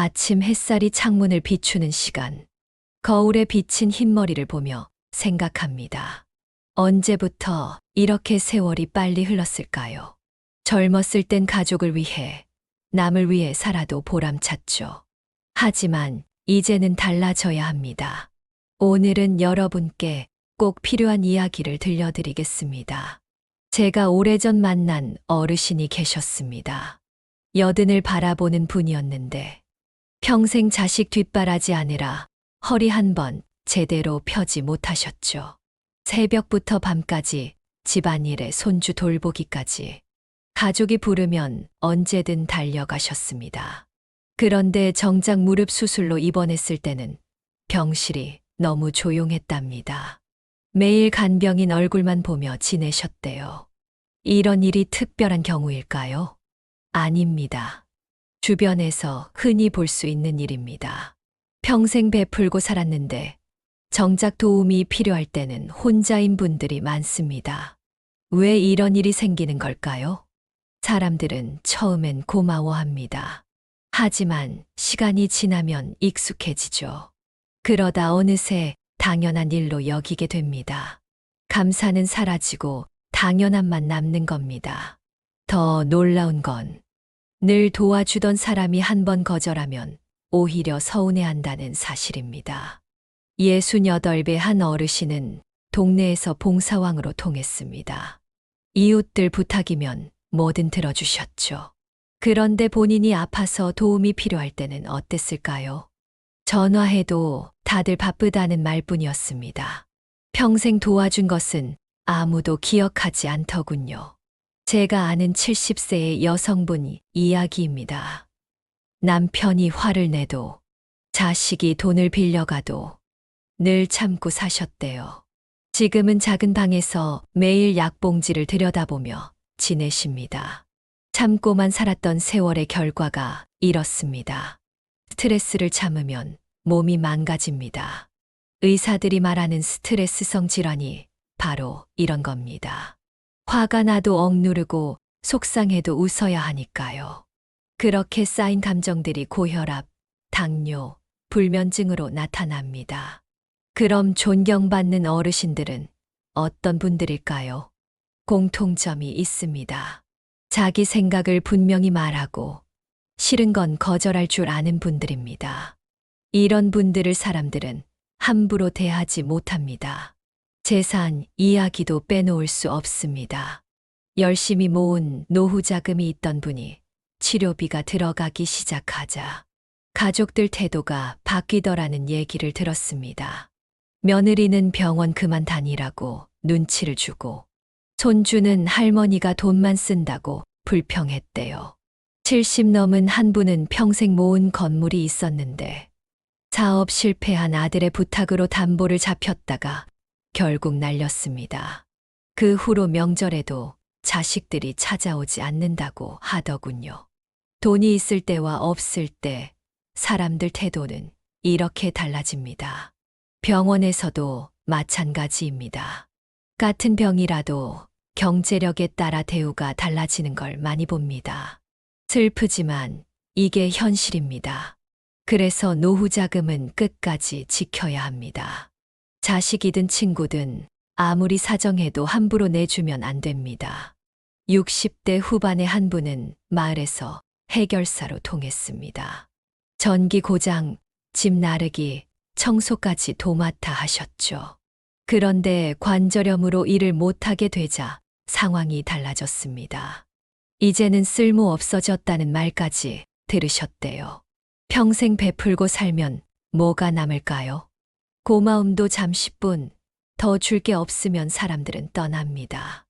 아침 햇살이 창문을 비추는 시간. 거울에 비친 흰머리를 보며 생각합니다. 언제부터 이렇게 세월이 빨리 흘렀을까요? 젊었을 땐 가족을 위해, 남을 위해 살아도 보람찼죠. 하지만 이제는 달라져야 합니다. 오늘은 여러분께 꼭 필요한 이야기를 들려드리겠습니다. 제가 오래전 만난 어르신이 계셨습니다. 여든을 바라보는 분이었는데 평생 자식 뒷바라지 아니라 허리 한 번 제대로 펴지 못하셨죠. 새벽부터 밤까지 집안일에 손주 돌보기까지 가족이 부르면 언제든 달려가셨습니다. 그런데 정작 무릎 수술로 입원했을 때는 병실이 너무 조용했답니다. 매일 간병인 얼굴만 보며 지내셨대요. 이런 일이 특별한 경우일까요? 아닙니다. 주변에서 흔히 볼 수 있는 일입니다. 평생 베풀고 살았는데 정작 도움이 필요할 때는 혼자인 분들이 많습니다. 왜 이런 일이 생기는 걸까요? 사람들은 처음엔 고마워합니다. 하지만 시간이 지나면 익숙해지죠. 그러다 어느새 당연한 일로 여기게 됩니다. 감사는 사라지고 당연함만 남는 겁니다. 더 놀라운 건 늘 도와주던 사람이 한 번 거절하면 오히려 서운해한다는 사실입니다. 68배 한 어르신은 동네에서 봉사왕으로 통했습니다. 이웃들 부탁이면 뭐든 들어주셨죠. 그런데 본인이 아파서 도움이 필요할 때는 어땠을까요? 전화해도 다들 바쁘다는 말뿐이었습니다. 평생 도와준 것은 아무도 기억하지 않더군요. 제가 아는 70세의 여성분 이야기입니다. 남편이 화를 내도 자식이 돈을 빌려가도 늘 참고 사셨대요. 지금은 작은 방에서 매일 약봉지를 들여다보며 지내십니다. 참고만 살았던 세월의 결과가 이렇습니다. 스트레스를 참으면 몸이 망가집니다. 의사들이 말하는 스트레스성 질환이 바로 이런 겁니다. 화가 나도 억누르고 속상해도 웃어야 하니까요. 그렇게 쌓인 감정들이 고혈압, 당뇨, 불면증으로 나타납니다. 그럼 존경받는 어르신들은 어떤 분들일까요? 공통점이 있습니다. 자기 생각을 분명히 말하고 싫은 건 거절할 줄 아는 분들입니다. 이런 분들을 사람들은 함부로 대하지 못합니다. 재산, 이야기도 빼놓을 수 없습니다. 열심히 모은 노후 자금이 있던 분이 치료비가 들어가기 시작하자 가족들 태도가 바뀌더라는 얘기를 들었습니다. 며느리는 병원 그만 다니라고 눈치를 주고 손주는 할머니가 돈만 쓴다고 불평했대요. 70 넘은 한 분은 평생 모은 건물이 있었는데 사업 실패한 아들의 부탁으로 담보를 잡혔다가 결국 날렸습니다. 그 후로 명절에도 자식들이 찾아오지 않는다고 하더군요. 돈이 있을 때와 없을 때 사람들 태도는 이렇게 달라집니다. 병원에서도 마찬가지입니다. 같은 병이라도 경제력에 따라 대우가 달라지는 걸 많이 봅니다. 슬프지만 이게 현실입니다. 그래서 노후 자금은 끝까지 지켜야 합니다. 자식이든 친구든 아무리 사정해도 함부로 내주면 안 됩니다. 60대 후반의 한 분은 마을에서 해결사로 통했습니다. 전기 고장, 집 나르기, 청소까지 도맡아 하셨죠. 그런데 관절염으로 일을 못하게 되자 상황이 달라졌습니다. 이제는 쓸모 없어졌다는 말까지 들으셨대요. 평생 베풀고 살면 뭐가 남을까요? 고마움도 잠시뿐 더 줄 게 없으면 사람들은 떠납니다.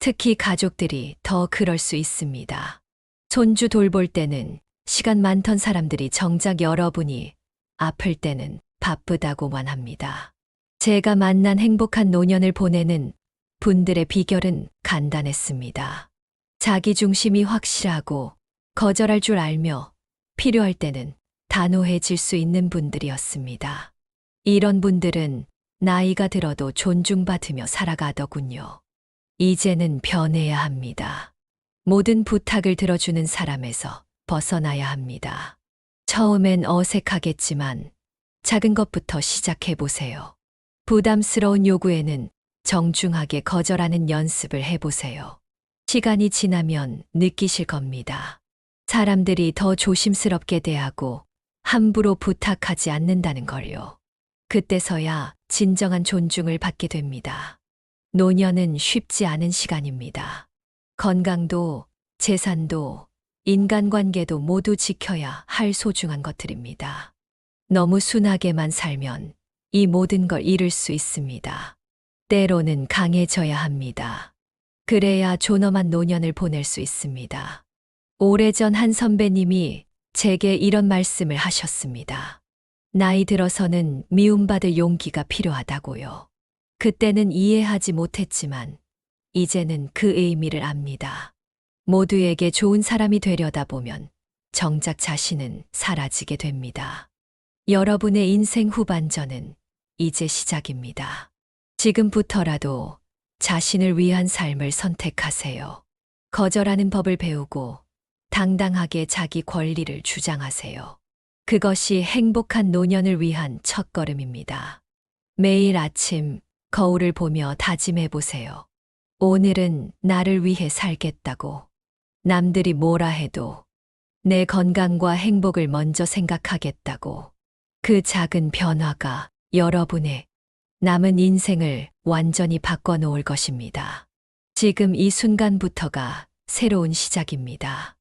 특히 가족들이 더 그럴 수 있습니다. 손주 돌볼 때는 시간 많던 사람들이 정작 여러분이 아플 때는 바쁘다고만 합니다. 제가 만난 행복한 노년을 보내는 분들의 비결은 간단했습니다. 자기 중심이 확실하고 거절할 줄 알며 필요할 때는 단호해질 수 있는 분들이었습니다. 이런 분들은 나이가 들어도 존중받으며 살아가더군요. 이제는 변해야 합니다. 모든 부탁을 들어주는 사람에서 벗어나야 합니다. 처음엔 어색하겠지만 작은 것부터 시작해 보세요. 부담스러운 요구에는 정중하게 거절하는 연습을 해보세요. 시간이 지나면 느끼실 겁니다. 사람들이 더 조심스럽게 대하고 함부로 부탁하지 않는다는 걸요. 그때서야 진정한 존중을 받게 됩니다. 노년은 쉽지 않은 시간입니다. 건강도, 재산도, 인간관계도 모두 지켜야 할 소중한 것들입니다. 너무 순하게만 살면 이 모든 걸 잃을 수 있습니다. 때로는 강해져야 합니다. 그래야 존엄한 노년을 보낼 수 있습니다. 오래전 한 선배님이 제게 이런 말씀을 하셨습니다. 나이 들어서는 미움받을 용기가 필요하다고요. 그때는 이해하지 못했지만 이제는 그 의미를 압니다. 모두에게 좋은 사람이 되려다 보면 정작 자신은 사라지게 됩니다. 여러분의 인생 후반전은 이제 시작입니다. 지금부터라도 자신을 위한 삶을 선택하세요. 거절하는 법을 배우고 당당하게 자기 권리를 주장하세요. 그것이 행복한 노년을 위한 첫걸음입니다. 매일 아침 거울을 보며 다짐해 보세요. 오늘은 나를 위해 살겠다고. 남들이 뭐라 해도 내 건강과 행복을 먼저 생각하겠다고. 그 작은 변화가 여러분의 남은 인생을 완전히 바꿔놓을 것입니다. 지금 이 순간부터가 새로운 시작입니다.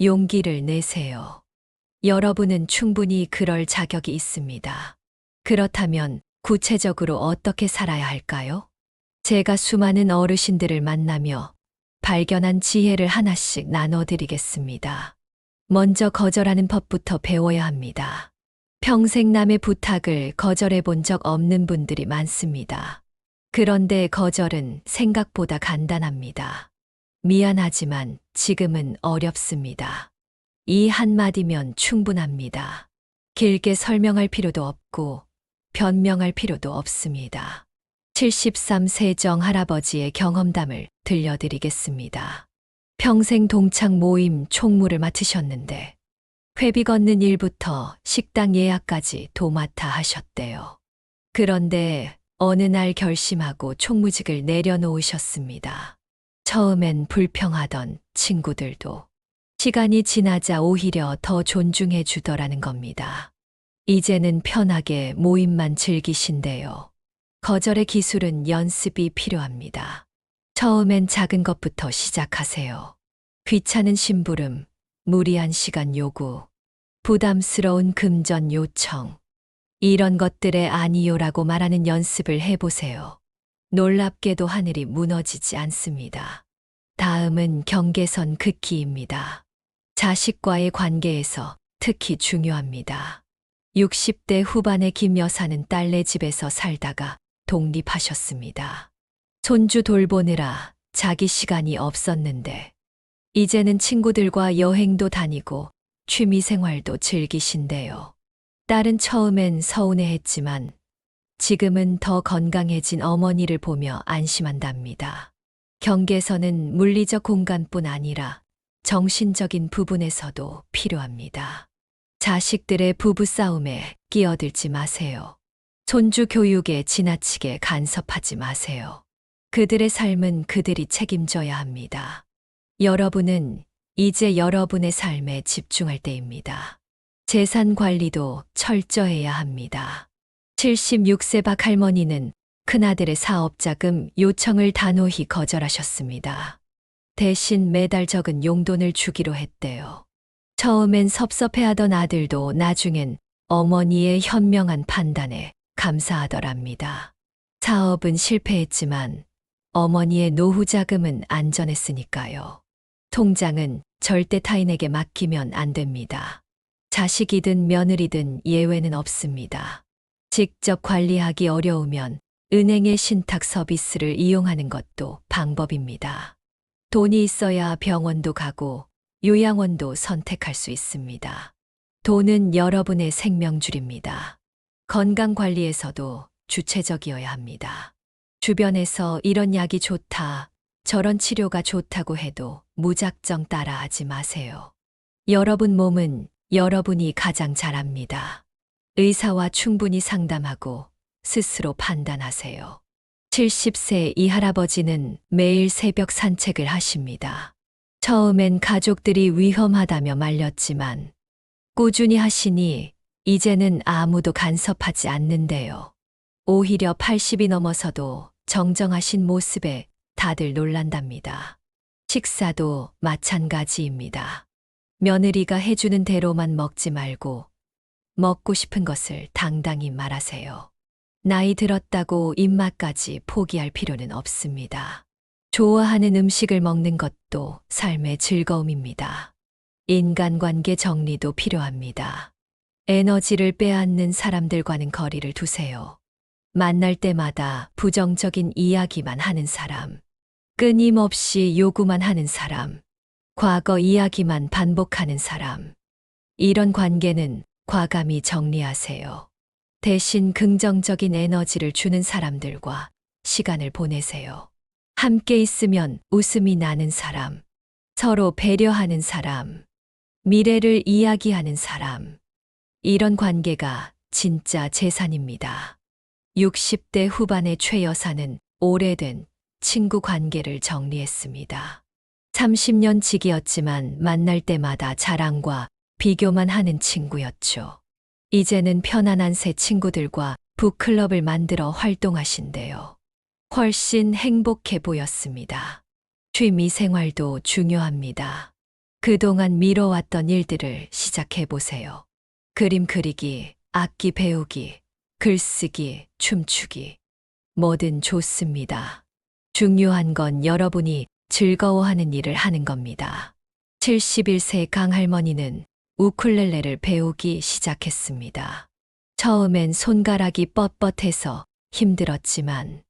용기를 내세요. 여러분은 충분히 그럴 자격이 있습니다. 그렇다면 구체적으로 어떻게 살아야 할까요? 제가 수많은 어르신들을 만나며 발견한 지혜를 하나씩 나눠드리겠습니다. 먼저 거절하는 법부터 배워야 합니다. 평생 남의 부탁을 거절해 본 적 없는 분들이 많습니다. 그런데 거절은 생각보다 간단합니다. 미안하지만 지금은 어렵습니다. 이 한마디면 충분합니다. 길게 설명할 필요도 없고 변명할 필요도 없습니다. 73 세 정 할아버지의 경험담을 들려드리겠습니다. 평생 동창 모임 총무를 맡으셨는데 회비 걷는 일부터 식당 예약까지 도맡아 하셨대요. 그런데 어느 날 결심하고 총무직을 내려놓으셨습니다. 처음엔 불평하던 친구들도 시간이 지나자 오히려 더 존중해 주더라는 겁니다. 이제는 편하게 모임만 즐기신대요. 거절의 기술은 연습이 필요합니다. 처음엔 작은 것부터 시작하세요. 귀찮은 심부름, 무리한 시간 요구, 부담스러운 금전 요청. 이런 것들에 아니요라고 말하는 연습을 해보세요. 놀랍게도 하늘이 무너지지 않습니다. 다음은 경계선 긋기입니다. 자식과의 관계에서 특히 중요합니다. 60대 후반의 김 여사는 딸네 집에서 살다가 독립하셨습니다. 손주 돌보느라 자기 시간이 없었는데, 이제는 친구들과 여행도 다니고 취미 생활도 즐기신대요. 딸은 처음엔 서운해했지만 지금은 더 건강해진 어머니를 보며 안심한답니다. 경계선은 물리적 공간뿐 아니라 정신적인 부분에서도 필요합니다. 자식들의 부부싸움에 끼어들지 마세요. 손주 교육에 지나치게 간섭하지 마세요. 그들의 삶은 그들이 책임져야 합니다. 여러분은 이제 여러분의 삶에 집중할 때입니다. 재산 관리도 철저해야 합니다. 76세 박 할머니는 큰아들의 사업 자금 요청을 단호히 거절하셨습니다. 대신 매달 적은 용돈을 주기로 했대요. 처음엔 섭섭해하던 아들도 나중엔 어머니의 현명한 판단에 감사하더랍니다. 사업은 실패했지만 어머니의 노후 자금은 안전했으니까요. 통장은 절대 타인에게 맡기면 안 됩니다. 자식이든 며느리든 예외는 없습니다. 직접 관리하기 어려우면 은행의 신탁 서비스를 이용하는 것도 방법입니다. 돈이 있어야 병원도 가고 요양원도 선택할 수 있습니다. 돈은 여러분의 생명줄입니다. 건강 관리에서도 주체적이어야 합니다. 주변에서 이런 약이 좋다, 저런 치료가 좋다고 해도 무작정 따라하지 마세요. 여러분 몸은 여러분이 가장 잘합니다. 의사와 충분히 상담하고 스스로 판단하세요. 70세 이 할아버지는 매일 새벽 산책을 하십니다. 처음엔 가족들이 위험하다며 말렸지만 꾸준히 하시니 이제는 아무도 간섭하지 않는데요. 오히려 80이 넘어서도 정정하신 모습에 다들 놀란답니다. 식사도 마찬가지입니다. 며느리가 해주는 대로만 먹지 말고 먹고 싶은 것을 당당히 말하세요. 나이 들었다고 입맛까지 포기할 필요는 없습니다. 좋아하는 음식을 먹는 것도 삶의 즐거움입니다. 인간관계 정리도 필요합니다. 에너지를 빼앗는 사람들과는 거리를 두세요. 만날 때마다 부정적인 이야기만 하는 사람, 끊임없이 요구만 하는 사람, 과거 이야기만 반복하는 사람. 이런 관계는 과감히 정리하세요. 대신 긍정적인 에너지를 주는 사람들과 시간을 보내세요. 함께 있으면 웃음이 나는 사람, 서로 배려하는 사람, 미래를 이야기하는 사람. 이런 관계가 진짜 재산입니다. 60대 후반의 최 여사는 오래된 친구 관계를 정리했습니다. 30년 지기였지만 만날 때마다 자랑과 비교만 하는 친구였죠. 이제는 편안한 새 친구들과 북클럽을 만들어 활동하신대요. 훨씬 행복해 보였습니다. 취미 생활도 중요합니다. 그동안 미뤄왔던 일들을 시작해 보세요. 그림 그리기, 악기 배우기, 글쓰기, 춤추기. 뭐든 좋습니다. 중요한 건 여러분이 즐거워하는 일을 하는 겁니다. 71세 강할머니는 우쿨렐레를 배우기 시작했습니다. 처음엔 손가락이 뻣뻣해서 힘들었지만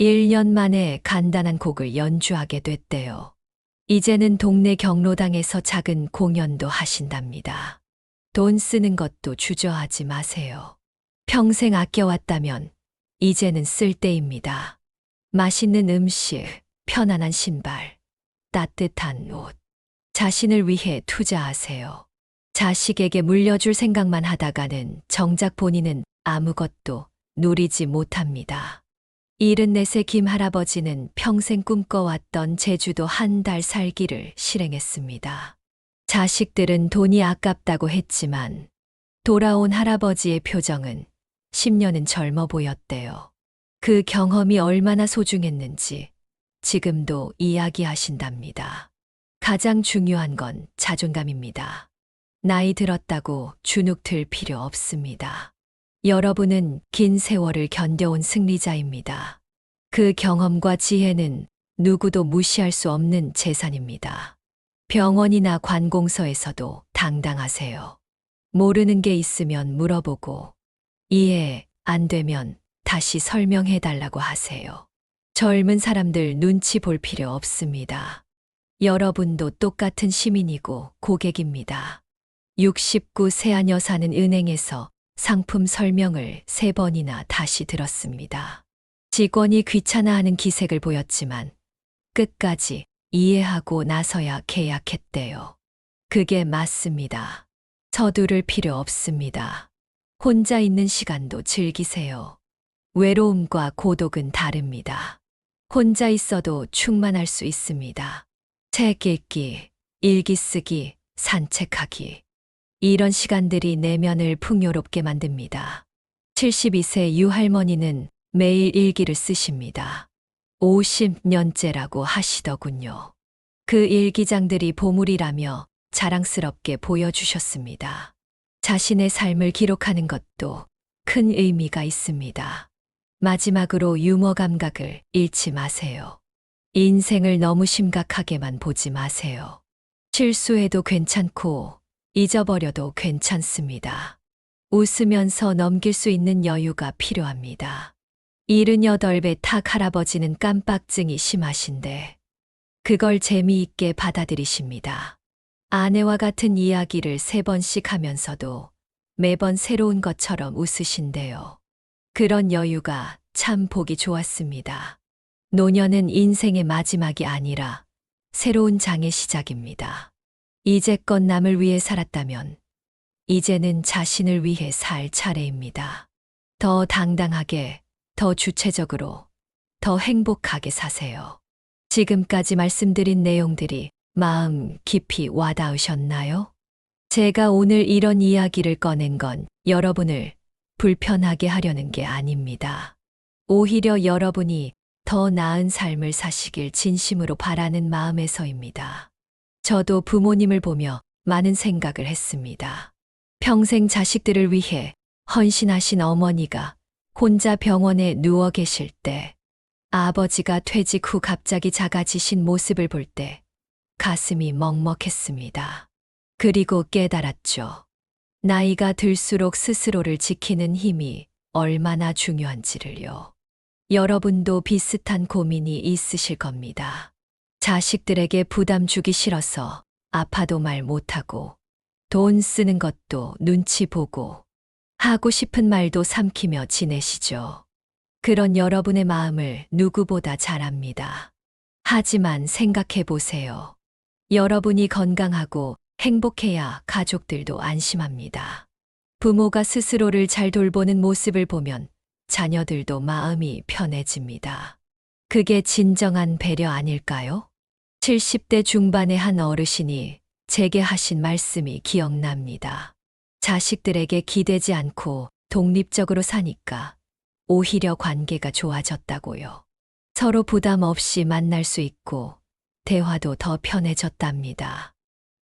1년 만에 간단한 곡을 연주하게 됐대요. 이제는 동네 경로당에서 작은 공연도 하신답니다. 돈 쓰는 것도 주저하지 마세요. 평생 아껴왔다면 이제는 쓸 때입니다. 맛있는 음식, 편안한 신발, 따뜻한 옷. 자신을 위해 투자하세요. 자식에게 물려줄 생각만 하다가는 정작 본인은 아무것도 누리지 못합니다. 74세 김 할아버지는 평생 꿈꿔왔던 제주도 한 달 살기를 실행했습니다. 자식들은 돈이 아깝다고 했지만 돌아온 할아버지의 표정은 10년은 젊어 보였대요. 그 경험이 얼마나 소중했는지 지금도 이야기하신답니다. 가장 중요한 건 자존감입니다. 나이 들었다고 주눅 들 필요 없습니다. 여러분은 긴 세월을 견뎌온 승리자입니다. 그 경험과 지혜는 누구도 무시할 수 없는 재산입니다. 병원이나 관공서에서도 당당하세요. 모르는 게 있으면 물어보고 이해 안 되면 다시 설명해 달라고 하세요. 젊은 사람들 눈치 볼 필요 없습니다. 여러분도 똑같은 시민이고 고객입니다. 69 세안 여사는 은행에서 상품 설명을 세 번이나 다시 들었습니다. 직원이 귀찮아하는 기색을 보였지만 끝까지 이해하고 나서야 계약했대요. 그게 맞습니다. 서두를 필요 없습니다. 혼자 있는 시간도 즐기세요. 외로움과 고독은 다릅니다. 혼자 있어도 충만할 수 있습니다. 책 읽기, 일기 쓰기, 산책하기. 이런 시간들이 내면을 풍요롭게 만듭니다. 72세 유할머니는 매일 일기를 쓰십니다. 50년째라고 하시더군요. 그 일기장들이 보물이라며 자랑스럽게 보여주셨습니다. 자신의 삶을 기록하는 것도 큰 의미가 있습니다. 마지막으로 유머 감각을 잃지 마세요. 인생을 너무 심각하게만 보지 마세요. 실수해도 괜찮고 잊어버려도 괜찮습니다. 웃으면서 넘길 수 있는 여유가 필요합니다. 78배 탁 할아버지는 깜빡증이 심하신데 그걸 재미있게 받아들이십니다. 아내와 같은 이야기를 세 번씩 하면서도 매번 새로운 것처럼 웃으신대요. 그런 여유가 참 보기 좋았습니다. 노년은 인생의 마지막이 아니라 새로운 장의 시작입니다. 이제껏 남을 위해 살았다면 이제는 자신을 위해 살 차례입니다. 더 당당하게, 더 주체적으로, 더 행복하게 사세요. 지금까지 말씀드린 내용들이 마음 깊이 와닿으셨나요? 제가 오늘 이런 이야기를 꺼낸 건 여러분을 불편하게 하려는 게 아닙니다. 오히려 여러분이 더 나은 삶을 사시길 진심으로 바라는 마음에서입니다. 저도 부모님을 보며 많은 생각을 했습니다. 평생 자식들을 위해 헌신하신 어머니가 혼자 병원에 누워 계실 때, 아버지가 퇴직 후 갑자기 작아지신 모습을 볼 때, 가슴이 먹먹했습니다. 그리고 깨달았죠. 나이가 들수록 스스로를 지키는 힘이 얼마나 중요한지를요. 여러분도 비슷한 고민이 있으실 겁니다. 자식들에게 부담 주기 싫어서 아파도 말 못하고 돈 쓰는 것도 눈치 보고 하고 싶은 말도 삼키며 지내시죠. 그런 여러분의 마음을 누구보다 잘 압니다. 하지만 생각해 보세요. 여러분이 건강하고 행복해야 가족들도 안심합니다. 부모가 스스로를 잘 돌보는 모습을 보면 자녀들도 마음이 편해집니다. 그게 진정한 배려 아닐까요? 70대 중반의 한 어르신이 제게 하신 말씀이 기억납니다. 자식들에게 기대지 않고 독립적으로 사니까 오히려 관계가 좋아졌다고요. 서로 부담 없이 만날 수 있고 대화도 더 편해졌답니다.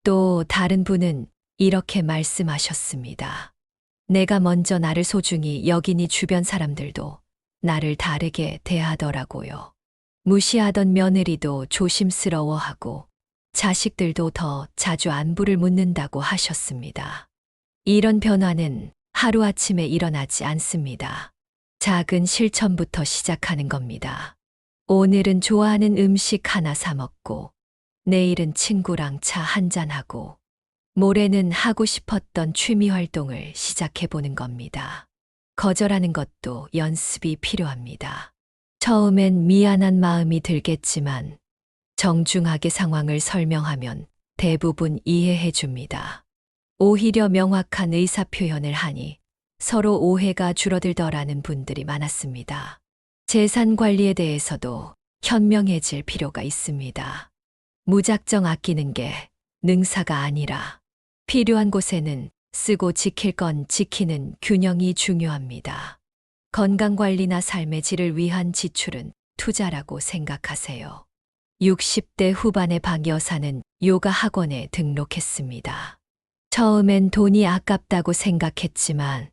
또 다른 분은 이렇게 말씀하셨습니다. 내가 먼저 나를 소중히 여기니 주변 사람들도 나를 다르게 대하더라고요. 무시하던 며느리도 조심스러워하고 자식들도 더 자주 안부를 묻는다고 하셨습니다. 이런 변화는 하루아침에 일어나지 않습니다. 작은 실천부터 시작하는 겁니다. 오늘은 좋아하는 음식 하나 사 먹고, 내일은 친구랑 차 한잔하고, 모레는 하고 싶었던 취미 활동을 시작해 보는 겁니다. 거절하는 것도 연습이 필요합니다. 처음엔 미안한 마음이 들겠지만, 정중하게 상황을 설명하면 대부분 이해해 줍니다. 오히려 명확한 의사 표현을 하니 서로 오해가 줄어들더라는 분들이 많았습니다. 재산 관리에 대해서도 현명해질 필요가 있습니다. 무작정 아끼는 게 능사가 아니라 필요한 곳에는 쓰고 지킬 건 지키는 균형이 중요합니다. 건강 관리나 삶의 질을 위한 지출은 투자라고 생각하세요. 60대 후반의 박 여사는 요가 학원에 등록했습니다. 처음엔 돈이 아깝다고 생각했지만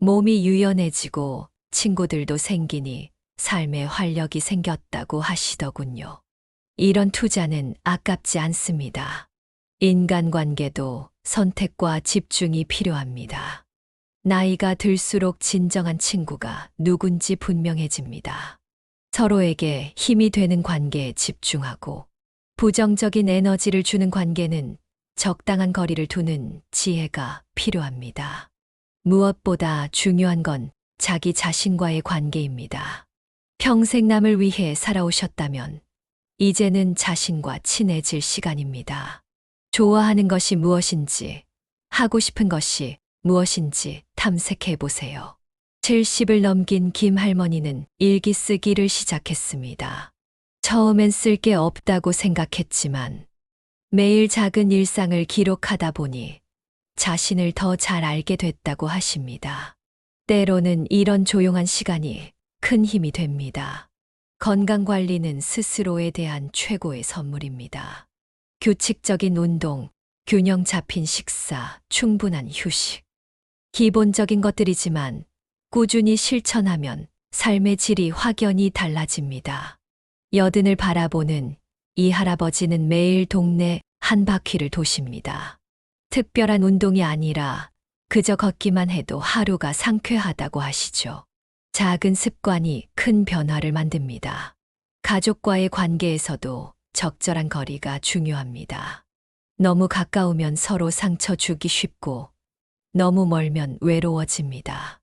몸이 유연해지고 친구들도 생기니 삶에 활력이 생겼다고 하시더군요. 이런 투자는 아깝지 않습니다. 인간관계도 선택과 집중이 필요합니다. 나이가 들수록 진정한 친구가 누군지 분명해집니다. 서로에게 힘이 되는 관계에 집중하고 부정적인 에너지를 주는 관계는 적당한 거리를 두는 지혜가 필요합니다. 무엇보다 중요한 건 자기 자신과의 관계입니다. 평생 남을 위해 살아오셨다면 이제는 자신과 친해질 시간입니다. 좋아하는 것이 무엇인지, 하고 싶은 것이 무엇인지 탐색해 보세요. 70을 넘긴 김 할머니는 일기 쓰기를 시작했습니다. 처음엔 쓸 게 없다고 생각했지만 매일 작은 일상을 기록하다 보니 자신을 더 잘 알게 됐다고 하십니다. 때로는 이런 조용한 시간이 큰 힘이 됩니다. 건강 관리는 스스로에 대한 최고의 선물입니다. 규칙적인 운동, 균형 잡힌 식사, 충분한 휴식. 기본적인 것들이지만 꾸준히 실천하면 삶의 질이 확연히 달라집니다. 여든을 바라보는 이 할아버지는 매일 동네 한 바퀴를 도십니다. 특별한 운동이 아니라 그저 걷기만 해도 하루가 상쾌하다고 하시죠. 작은 습관이 큰 변화를 만듭니다. 가족과의 관계에서도 적절한 거리가 중요합니다. 너무 가까우면 서로 상처 주기 쉽고 너무 멀면 외로워집니다.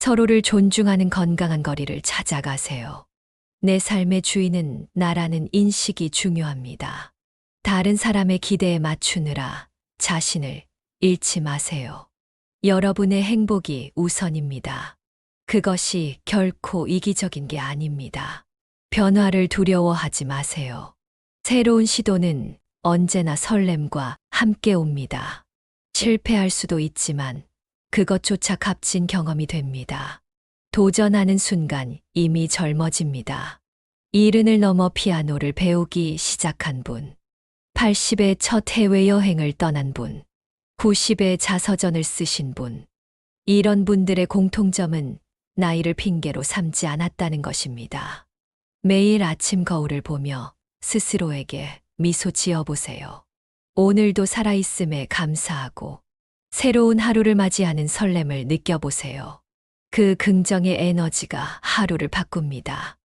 서로를 존중하는 건강한 거리를 찾아가세요. 내 삶의 주인은 나라는 인식이 중요합니다. 다른 사람의 기대에 맞추느라 자신을 잃지 마세요. 여러분의 행복이 우선입니다. 그것이 결코 이기적인 게 아닙니다. 변화를 두려워하지 마세요. 새로운 시도는 언제나 설렘과 함께 옵니다. 실패할 수도 있지만 그것조차 값진 경험이 됩니다. 도전하는 순간 이미 젊어집니다. 이른을 넘어 피아노를 배우기 시작한 분, 80의 첫 해외여행을 떠난 분, 90의 자서전을 쓰신 분. 이런 분들의 공통점은 나이를 핑계로 삼지 않았다는 것입니다. 매일 아침 거울을 보며 스스로에게 미소 지어 보세요. 오늘도 살아있음에 감사하고 새로운 하루를 맞이하는 설렘을 느껴보세요. 그 긍정의 에너지가 하루를 바꿉니다.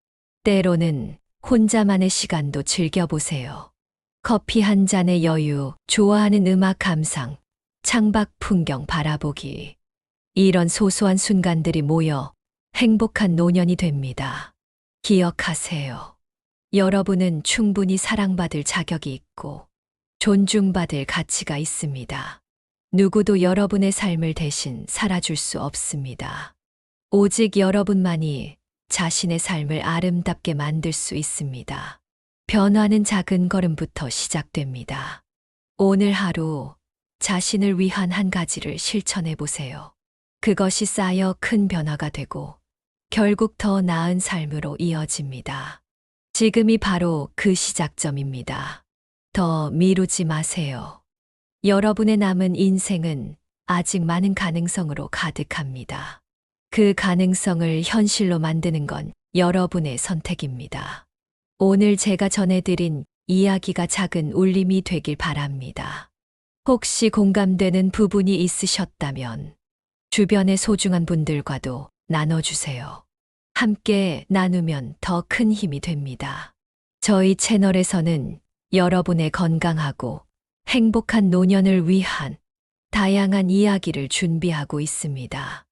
때로는 혼자만의 시간도 즐겨보세요. 커피 한 잔의 여유, 좋아하는 음악 감상, 창밖 풍경 바라보기. 이런 소소한 순간들이 모여 행복한 노년이 됩니다. 기억하세요. 여러분은 충분히 사랑받을 자격이 있고 존중받을 가치가 있습니다. 누구도 여러분의 삶을 대신 살아줄 수 없습니다. 오직 여러분만이 자신의 삶을 아름답게 만들 수 있습니다. 변화는 작은 걸음부터 시작됩니다. 오늘 하루 자신을 위한 한 가지를 실천해 보세요. 그것이 쌓여 큰 변화가 되고 결국 더 나은 삶으로 이어집니다. 지금이 바로 그 시작점입니다. 더 미루지 마세요. 여러분의 남은 인생은 아직 많은 가능성으로 가득합니다. 그 가능성을 현실로 만드는 건 여러분의 선택입니다. 오늘 제가 전해드린 이야기가 작은 울림이 되길 바랍니다. 혹시 공감되는 부분이 있으셨다면 주변의 소중한 분들과도 나눠주세요. 함께 나누면 더 큰 힘이 됩니다. 저희 채널에서는 여러분의 건강하고 행복한 노년을 위한 다양한 이야기를 준비하고 있습니다.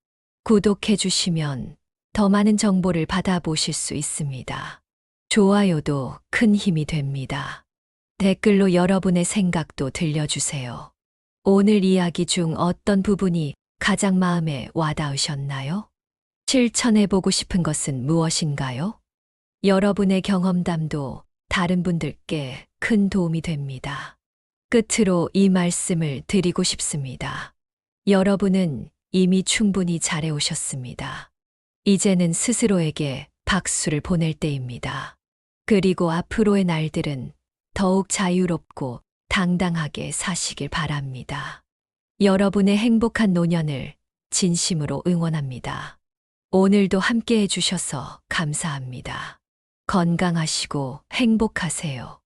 구독해 주시면 더 많은 정보를 받아보실 수 있습니다. 좋아요도 큰 힘이 됩니다. 댓글로 여러분의 생각도 들려주세요. 오늘 이야기 중 어떤 부분이 가장 마음에 와닿으셨나요? 실천해보고 싶은 것은 무엇인가요? 여러분의 경험담도 다른 분들께 큰 도움이 됩니다. 끝으로 이 말씀을 드리고 싶습니다. 여러분은 이미 충분히 잘해오셨습니다. 이제는 스스로에게 박수를 보낼 때입니다. 그리고 앞으로의 날들은 더욱 자유롭고 당당하게 사시길 바랍니다. 여러분의 행복한 노년을 진심으로 응원합니다. 오늘도 함께 해주셔서 감사합니다. 건강하시고 행복하세요.